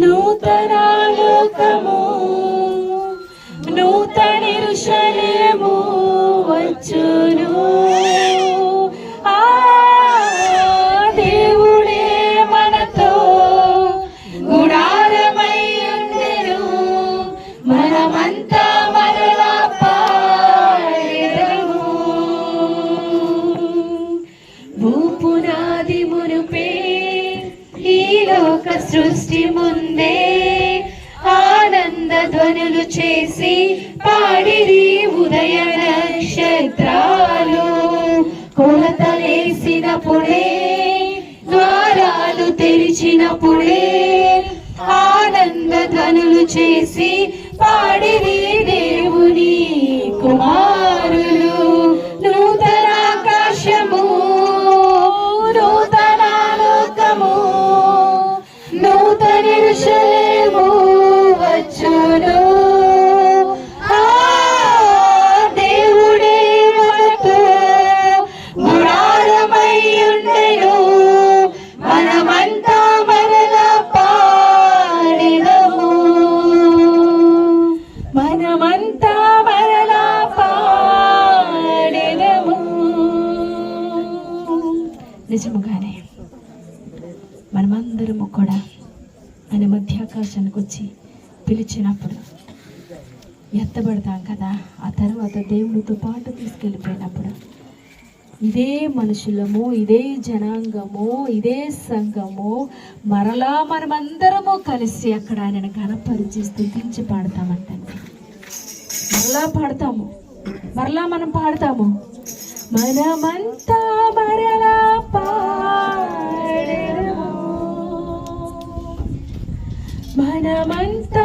నూతనాలోకము నూతని నూతన వచ్చును. ఆ దేవుడే మనతో గుడారమై ఉండెను. మనమంతా సృష్టి ముందే ఆనంద ధ్వనులు చేసి పాడిరి ఉదయ నక్షత్రాలు. కొలతలేసినప్పుడే ద్వారాలు తెరిచినప్పుడే ఆనంద ధ్వనులు చేసి పాడిరి నూతన వచ్చును. దేవుడే మనతో గుడారమై ఉండెను మనమంతా మరలా పాడెదము మనమంతా మరలా పాడెదము నిజముగానే మనమందరము కూడా ఆయన మధ్యాకాశానికి వచ్చి పిలిచినప్పుడు ఎత్తబడతాం కదా. ఆ తర్వాత దేవుడితో పాటు తీసుకెళ్ళిపోయినప్పుడు ఇదే మనుషులము ఇదే జనాంగము ఇదే సంఘము మరలా మనమందరము కలిసి అక్కడ ఆయన ఘనపరిచి స్థుతించి పాడతామంటండి. మరలా పాడతాము. మరలా మనం పాడతాము. మనమంతా మనమంతా